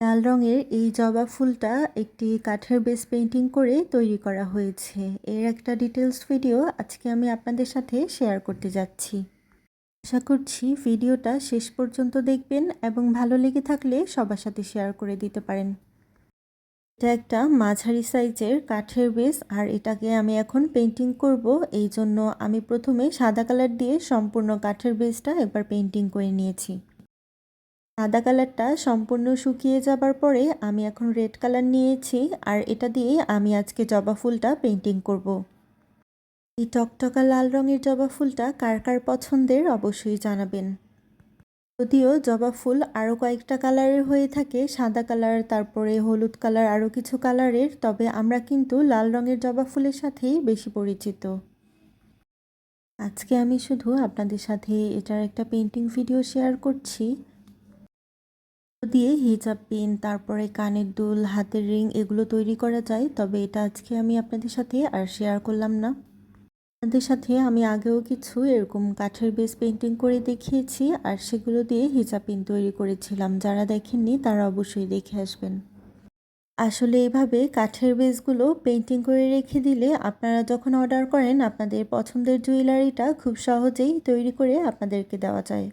লাল রঙের এই জবা ফুলটা একটি কাঠের বেস পেইন্টিং করে তৈরি করা হয়েছে। এর একটা ডিটেলস ভিডিও আজকে আমি আপনাদের সাথে শেয়ার করতে যাচ্ছি। আশা করছি ভিডিওটা শেষ পর্যন্ত দেখবেন এবং ভালো লেগে থাকলে সবার সাথে শেয়ার করে দিতে পারেন। এটা একটা মাঝারি সাইজের কাঠের বেস আর এটাকে আমি এখন পেন্টিং করব। এই জন্য আমি প্রথমে সাদা কালার দিয়ে সম্পূর্ণ কাঠের বেসটা এবার পেন্টিং করে নিয়েছি। সাদা কালারটা সম্পূর্ণ শুকিয়ে যাবার পরে আমি এখন রেড কালার নিয়েছি আর এটা দিয়ে আমি আজকে জবা ফুলটা পেন্টিং করব। এই টকটকা লাল রঙের জবা ফুলটা কার কার পছন্দের অবশ্যই জানাবেন। যদিও জবা ফুল আরও কয়েকটা কালারের হয়ে থাকে, সাদা কালার, তারপরে হলুদ কালার, আরও কিছু কালারের, তবে আমরা কিন্তু লাল রঙের জবা ফুলের সাথেই বেশি পরিচিত। আজকে আমি শুধু আপনাদের সাথে এটার একটা পেন্টিং ভিডিও শেয়ার করছি। দিয়ে হিজাব পিন, তারপরে কানের দুল, হাতের রিং এগুলো তৈরি করা যায়। তবে এটা আজকে আমি আপনাদের সাথে আর শেয়ার করলাম না। আপনাদের সাথে আমি আগেও কিছু এরকম কাঠের বেস পেন্টিং করে দেখিয়েছি আর সেগুলো দিয়ে হিজাব পিন তৈরি করেছিলাম। যারা দেখেননি তারা অবশ্যই দেখে আসবেন। আসলে এভাবে কাঠের বেসগুলো পেন্টিং করে রেখে দিলে আপনারা যখন অর্ডার করেন, আপনাদের পছন্দের জুয়েলারিটা খুব সহজেই তৈরি করে আপনাদেরকে দেওয়া যায়।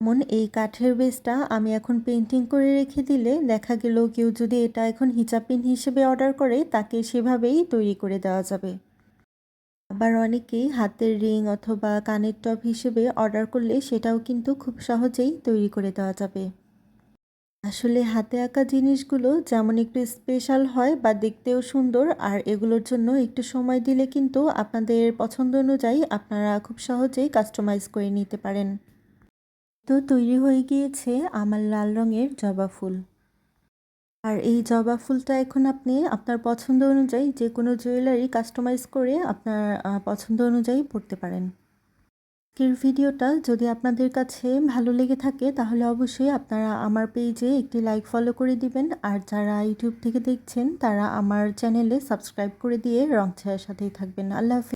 যেমন এই কাঠের বেসটা আমি এখন পেন্টিং করে রেখে দিলে দেখা গেল কেউ যদি এটা এখন হিজাব পিন হিসেবে অর্ডার করে, তাকে সেভাবেই তৈরি করে দেওয়া যাবে। আবার অনেকেই হাতের রিং অথবা কানের টপ হিসেবে অর্ডার করলে সেটাও কিন্তু খুব সহজেই তৈরি করে দেওয়া যাবে। আসলে হাতে আঁকা জিনিসগুলো যেমন একটু স্পেশাল হয় বা দেখতেও সুন্দর, আর এগুলোর জন্য একটু সময় দিলে কিন্তু আপনাদের পছন্দ অনুযায়ী আপনারা খুব সহজেই কাস্টমাইজ করে নিতে পারেন। তো তৈরি হয়ে গিয়েছে আমার লাল রঙের জবা ফুল। আর এই জবা ফুলটা এখন আপনি আপনার পছন্দ অনুযায়ী যে কোনো জুয়েলারি কাস্টমাইজ করে আপনার পছন্দ অনুযায়ী পড়তে পারেন। আজকের ভিডিওটা যদি আপনাদের কাছে ভালো লেগে থাকে তাহলে অবশ্যই আপনারা আমার পেজে একটি লাইক ফলো করে দিবেন। আর যারা ইউটিউব থেকে দেখছেন তারা আমার চ্যানেলে সাবস্ক্রাইব করে দিয়ে রং ছায়ার সাথেই থাকবেন। আল্লাহ হাফিজ।